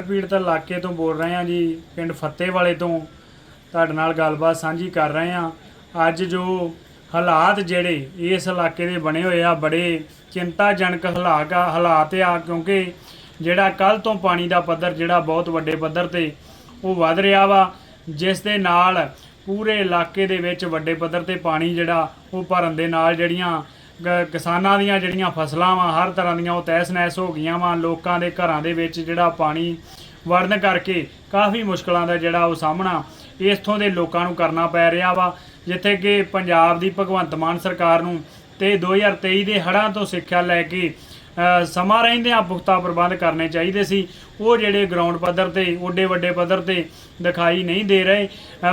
ਪੀੜਤ ਇਲਾਕੇ ਤੋਂ ਬੋਲ ਰਹੇ ਹਾਂ ਜੀ, ਪਿੰਡ ਫੱਤੇ ਵਾਲੇ ਤੋਂ। ਤੁਹਾਡੇ ਨਾਲ ਗੱਲਬਾਤ ਸਾਂਝੀ ਕਰ ਰਹੇ ਹਾਂ। ਅੱਜ ਜੋ ਹਾਲਾਤ ਜਿਹੜੇ ਇਸ ਇਲਾਕੇ ਦੇ ਬਣੇ ਹੋਏ ਆ, ਬੜੇ ਚਿੰਤਾਜਨਕ ਹਾਲਾਤ ਆ ਹਾਲਾਤ ਆ, ਕਿਉਂਕਿ ਜਿਹੜਾ ਕੱਲ ਤੋਂ ਪਾਣੀ ਦਾ ਪੱਧਰ, ਜਿਹੜਾ ਬਹੁਤ ਵੱਡੇ ਪੱਧਰ ਤੇ ਉਹ ਵੱਧ ਰਿਹਾ ਵਾ, ਜਿਸ ਦੇ ਨਾਲ ਪੂਰੇ ਇਲਾਕੇ ਦੇ ਵਿੱਚ ਵੱਡੇ ਪੱਧਰ ਤੇ ਪਾਣੀ ਜਿਹੜਾ ਉਹ ਭਰਨ ਦੇ ਨਾਲ ਜਿਹੜੀਆਂ ਗ- ਕਿਸਾਨਾਂ ਦੀਆਂ ਜਿਹੜੀਆਂ ਫਸਲਾਂ ਵਾ, ਹਰ ਤਰ੍ਹਾਂ ਦੀਆਂ ਉਹ ਤਹਿਸ ਨਹਿਸ ਹੋ ਗਈਆਂ ਵਾ, ਲੋਕਾਂ ਦੇ ਘਰਾਂ ਦੇ ਵਿੱਚ ਜਿਹੜਾ ਪਾਣੀ ਵੜਨ ਕਰਕੇ ਕਾਫੀ ਮੁਸ਼ਕਲਾਂ ਦਾ ਜਿਹੜਾ ਉਹ ਸਾਹਮਣਾ ਇਥੋਂ ਦੇ ਲੋਕਾਂ ਨੂੰ ਕਰਨਾ ਪੈ ਰਿਹਾ ਵਾ, ਜਿੱਥੇ ਕਿ ਪੰਜਾਬ ਦੀ ਭਗਵੰਤ ਮਾਨ ਸਰਕਾਰ ਨੂੰ ਤੇ 2023 ਦੇ ਹੜ੍ਹਾਂ ਤੋਂ ਸਿੱਖਿਆ ਲੈ ਕੇ ਅ, ਸਮਾਂ ਰਹਿੰਦਿਆਂ ਪੁਖਤਾ ਪ੍ਰਬੰਧ ਕਰਨੇ ਚਾਹੀਦੇ ਸੀ। ਉਹ ਜਿਹੜੇ ਗਰਾਊਂਡ ਪੱਧਰ ਤੇ ਓਡੇ ਵੱਡੇ ਪੱਧਰ ਤੇ ਦਿਖਾਈ ਨਹੀਂ ਦੇ ਰਹੇ।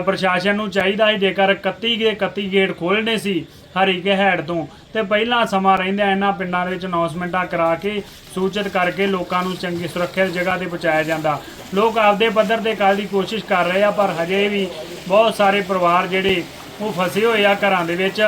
ਪ੍ਰਸ਼ਾਸਨ ਨੂੰ ਚਾਹੀਦਾ ਹੈ ਜੇਕਰ 31 ਗੇ 31 ਗੇਟ ਖੋਲਣੇ ਸੀ ਹਰੀਕੇ ਹੈਡ ਤੋਂ ਤੇ ਪਹਿਲਾਂ ਸਮਾਂ ਰਹਿੰਦਿਆਂ ਇਹਨਾਂ ਪਿੰਡਾਂ ਦੇ ਵਿੱਚ ਅਨਾਉਂਸਮੈਂਟਾਂ ਕਰਾ ਕੇ ਸੂਚਿਤ ਕਰਕੇ ਲੋਕਾਂ ਨੂੰ ਚੰਗੀ ਸੁਰੱਖਿਅਤ ਜਗ੍ਹਾ ਤੇ ਪਹੁੰਚਾਇਆ ਜਾਂਦਾ। ਲੋਕ ਆਪਦੇ ਪੱਧਰ ਤੇ ਕੱਲ ਦੀ ਕੋਸ਼ਿਸ਼ ਕਰ ਰਹੇ ਆ ਪਰ ਹਜੇ ਵੀ ਬਹੁਤ ਸਾਰੇ ਪਰਿਵਾਰ ਜਿਹੜੇ ਉਹ ਫਸੇ ਹੋਏ ਆ ਘਰਾਂ ਦੇ ਵਿੱਚ।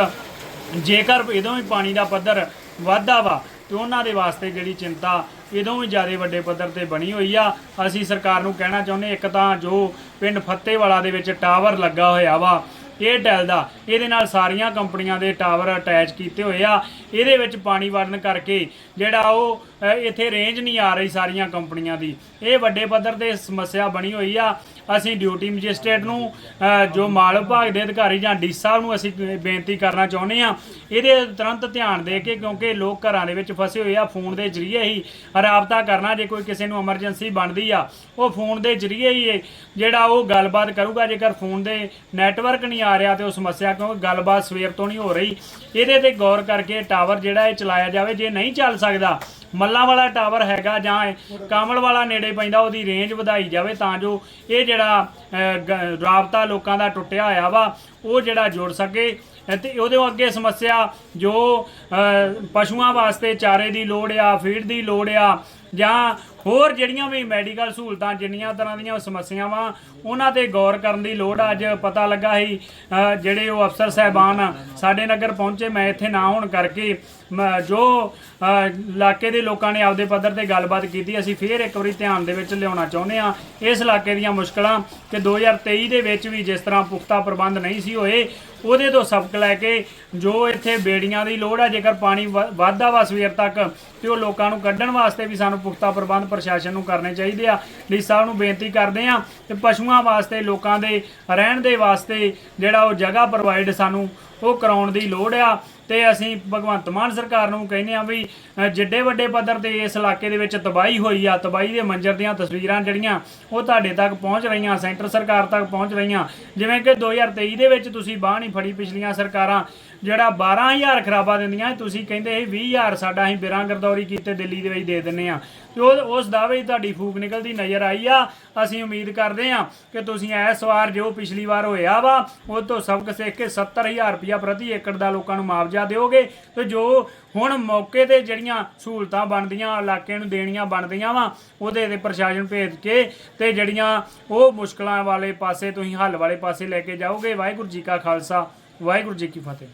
ਜੇਕਰ ਇਦੋਂ ਵੀ ਪਾਣੀ ਦਾ ਪੱਧਰ ਵਾਧਾ ਵਾ ਤੇ ਉਹਨਾਂ ਦੇ ਵਾਸਤੇ ਜਿਹੜੀ ਚਿੰਤਾ ਇਦੋਂ ਵੀ ਜ਼ਿਆਦਾ ਵੱਡੇ ਪੱਧਰ ਤੇ ਬਣੀ ਹੋਈ ਆ। ਅਸੀਂ ਸਰਕਾਰ ਨੂੰ ਕਹਿਣਾ ਚਾਹੁੰਦੇ ਇੱਕ ਤਾਂ ਜੋ ਪਿੰਡ ਫੱਤੇਵਾਲਾ ਦੇ ਵਿੱਚ ਟਾਵਰ ਲੱਗਾ ਹੋਇਆ ਵਾ ਏਅਰਟੈਲ ਦਾ, ਇਹਦੇ ਨਾਲ ਸਾਰੀਆਂ ਕੰਪਨੀਆਂ ਦੇ ਟਾਵਰ ਅਟੈਚ ਕੀਤੇ ਹੋਏ ਆ। ਇਹਦੇ ਵਿੱਚ ਪਾਣੀ ਵੜਨ ਕਰਕੇ ਜਿਹੜਾ ਉਹ ਇੱਥੇ ਰੇਂਜ ਨਹੀਂ ਆ ਰਹੀ ਸਾਰੀਆਂ ਕੰਪਨੀਆਂ ਦੀ। ਇਹ ਵੱਡੇ ਪੱਧਰ ਤੇ ਸਮੱਸਿਆ ਬਣੀ ਹੋਈ ਆ। ਅਸੀਂ ਡਿਊਟੀ ਮੈਜਿਸਟ੍ਰੇਟ ਨੂੰ ਜੋ ਮਾਲ ਵਿਭਾਗ ਦੇ ਅਧਿਕਾਰੀ ਜਾਂ ਡੀ ਸਾਹਿਬ ਨੂੰ ਅਸੀਂ ਬੇਨਤੀ ਕਰਨਾ ਚਾਹੁੰਦੇ ਆ। ਇਹਦੇ ਤੁਰੰਤ ਧਿਆਨ ਦੇ ਕੇ ਕਿਉਂਕਿ ਲੋਕ ਘਰਾਂ ਦੇ ਵਿੱਚ ਫਸੇ ਹੋਏ ਆ, ਫੋਨ ਦੇ ਜ਼ਰੀਏ ਹੀ ਰਾਬਤਾ ਕਰਨਾ ਜੇ ਕੋਈ ਕਿਸੇ ਨੂੰ ਐਮਰਜੈਂਸੀ ਬਣਦੀ ਆ। ਉਹ ਫੋਨ ਦੇ ਜ਼ਰੀਏ ਹੀ ਜਿਹੜਾ ਉਹ ਗੱਲਬਾਤ ਕਰੂਗਾ। ਜੇਕਰ ਫੋਨ ਦੇ ਨੈਟਵਰਕ ਨਹੀਂ ਆ ਰਿਹਾ ਤੇ ਉਹ ਸਮੱਸਿਆ ਕਿਉਂਕਿ ਗੱਲਬਾਤ ਸਵੇਰ ਤੋਂ ਨਹੀਂ ਹੋ ਰਹੀ। ਇਹਦੇ ਤੇ ਗੌਰ ਕਰਕੇ ਟਾਵਰ ਜਿਹੜਾ ਇਹ ਚਲਾਇਆ ਜਾਵੇ। ਜੇ ਨਹੀਂ ਚੱਲ ਸਕਦਾ ਮੱਲਾਂ ਵਾਲਾ ਟਾਵਰ ਹੈਗਾ ਜਾਂ ਇਹ ਕਾਮਲ ਵਾਲਾ ਨੇੜੇ ਪੈਂਦਾ, ਉਹਦੀ ਰੇਂਜ ਵਧਾਈ ਜਾਵੇ ਤਾਂ ਜੋ ਇਹ ਜਿਹੜਾ ਗ- ਰਾਬਤਾ ਲੋਕਾਂ ਦਾ ਟੁੱਟਿਆ ਹੋਇਆ ਵਾ, ਉਹ ਜਿਹੜਾ ਜੁੜ ਸਕੇ। ਤੇ ਉਹਦੇ ਅੱਗੇ ਸਮੱਸਿਆ ਜੋ ਪਸ਼ੂਆਂ ਵਾਸਤੇ ਚਾਰੇ ਦੀ ਲੋੜ ਆ, ਫੀਡ ਦੀ ਲੋੜ ਆ ਜਾਂ ਹੋਰ ਜਿਹੜੀਆਂ ਵੀ ਮੈਡੀਕਲ ਸਹੂਲਤਾਂ, ਜਿੰਨੀਆਂ ਤਰ੍ਹਾਂ ਦੀਆਂ ਸਮੱਸਿਆਵਾਂ, ਉਹਨਾਂ ਤੇ ਗੌਰ ਕਰਨ ਦੀ ਲੋੜ ਅੱਜ ਪਤਾ ਲੱਗਾ ਸੀ। ਜਿਹੜੇ ਉਹ ਅਫਸਰ ਸਹਿਬਾਨ ਸਾਡੇ ਨਗਰ ਪਹੁੰਚੇ, ਮੈਂ ਇੱਥੇ ਨਾ ਹੋਣ ਕਰਕੇ, ਮ- ਜੋ ਇਲਾਕੇ ਦੇ ਲੋਕਾਂ ਨੇ ਆਪਦੇ ਪੱਧਰ ਤੇ ਗੱਲਬਾਤ ਕੀਤੀ, ਅਸੀਂ ਫੇਰ ਇੱਕ ਵਾਰੀ ਧਿਆਨ ਦੇ ਵਿੱਚ ਲਿਆਉਣਾ ਚਾਹੁੰਦੇ ਆ ਇਸ ਇਲਾਕੇ ਦੀਆਂ ਮੁਸ਼ਕਲਾਂ ਕਿ 2023 ਦੇ ਵਿੱਚ ਵੀ ਜਿਸ ਤਰ੍ਹਾਂ ਪੁਖਤਾ ਪ੍ਰਬੰਧ ਨਹੀਂ ਸੀ ਹੋਏ, ਉਹਦੇ ਤੋਂ ਸਬਕ ਲੈ ਕੇ ਜੋ ਇੱਥੇ ਬੇੜੀਆਂ ਦੀ ਲੋੜ ਆ, ਜੇਕਰ ਪਾਣੀ ਵ- ਵੱਧਦਾ ਵਾ ਸਵੇਰ ਤੱਕ, ਤੇ ਉਹ ਲੋਕਾਂ ਨੂੰ ਕੱਢਣ ਵਾਸਤੇ ਵੀ ਸਾਨੂੰ ਪੁਖਤਾ ਪ੍ਰਬੰਧ ਪ੍ਰਸ਼ਾਸਨ ਨੂੰ ਕਰਨੇ ਚਾਹੀਦੇ ਆ। ਡੀ ਸਾਹਿਬ ਨੂੰ ਬੇਨਤੀ ਕਰਦੇ ਆ ਤੇ ਪਸ਼ੂਆਂ ਵਾਸਤੇ, ਲੋਕਾਂ ਦੇ ਰਹਿਣ ਦੇ ਵਾਸਤੇ ਜਿਹੜਾ ਉਹ ਜਗ੍ਹਾ ਪ੍ਰੋਵਾਈਡ ਸਾਨੂੰ ਉਹ ਕਰਾਉਣ ਦੀ ਲੋੜ ਆ। ਤੇ ਅਸੀਂ ਭਗਵੰਤ ਮਾਨ ਸਰਕਾਰ ਨੂੰ ਕਹਿੰਦੇ ਆ ਵੀ ਜਿੱਡੇ ਵੱਡੇ ਪੱਧਰ ਤੇ ਇਸ ਇਲਾਕੇ ਦੇ ਵਿੱਚ ਤਬਾਹੀ ਹੋਈ ਆ, ਤਬਾਹੀ ਦੇ ਮੰਜ਼ਰ ਦੀਆਂ ਤਸਵੀਰਾਂ ਜਿਹੜੀਆਂ, ਉਹ ਤੁਹਾਡੇ ਤੱਕ ਪਹੁੰਚ ਰਹੀਆਂ, ਸੈਂਟਰ ਸਰਕਾਰ ਤੱਕ ਪਹੁੰਚ ਰਹੀਆਂ। ਜਿਵੇਂ ਕਿ 2023 ਦੇ ਵਿੱਚ ਤੁਸੀਂ ਬਾਹ ਨਹੀਂ ਫੜੀ ਪਿਛਲੀਆਂ ਸਰਕਾਰਾਂ, ਜਿਹੜਾ 12000 ਖਰਾਬਾ ਦਿੰਦੀਆਂ, ਤੁਸੀਂ ਕਹਿੰਦੇ ਸੀ 20000 ਸਾਡਾ ਅਸੀਂ ਬਿਰਾਂ ਗਰਦੌਰੀ ਕੀਤੇ, ਦਿੱਲੀ ਦੇ ਵਿੱਚ ਦੇ ਦਿੰਨੇ ਆ ਤੇ ਉਹ, ਉਸ ਦਾਅਵੇ ਤੁਹਾਡੀ ਫੂਕ ਨਿਕਲਦੀ ਨਜ਼ਰ ਆਈ ਆ। ਅਸੀਂ ਉਮੀਦ ਕਰਦੇ ਆ ਕਿ ਤੁਸੀਂ ਇਸ ਵਾਰ ਜੋ ਪਿਛਲੀ ਵਾਰ ਹੋਇਆ ਵਾ, ਉਹ ਤੋਂ ਸਬਕ ਸਿੱਖ ਕੇ 70000 ਰੁਪਇਆ ਪ੍ਰਤੀ ਏਕੜ ਦਾ ਲੋਕਾਂ ਨੂੰ ਮੁਆਵਜ਼ਾ ਮੁਆਵਜ਼ਾ ਦਿਓਗੇ, ਤੇ ਜੋ ਹੁਣ ਮੌਕੇ ਤੇ ਜਿਹੜੀਆਂ ਸਹੂਲਤਾਂ ਬਣਦੀਆਂ, ਇਲਾਕੇ ਨੂੰ ਦੇਣੀਆਂ ਬਣਦੀਆਂ ਵਾ, ਉਹਦੇ ਤੇ ਪ੍ਰਸ਼ਾਸਨ ਭੇਜ ਕੇ ਤੇ ਜਿਹੜੀਆਂ ਉਹ ਮੁਸ਼ਕਲਾਂ ਵਾਲੇ ਪਾਸੇ, ਤੁਸੀਂ ਹੱਲ ਵਾਲੇ ਪਾਸੇ ਲੈ ਕੇ ਜਾਓਗੇ। ਵਾਹਿਗੁਰੂ ਜੀ ਕਾ ਖਾਲਸਾ, ਵਾਹਿਗੁਰੂ ਜੀ ਕੀ ਫਤਿਹ।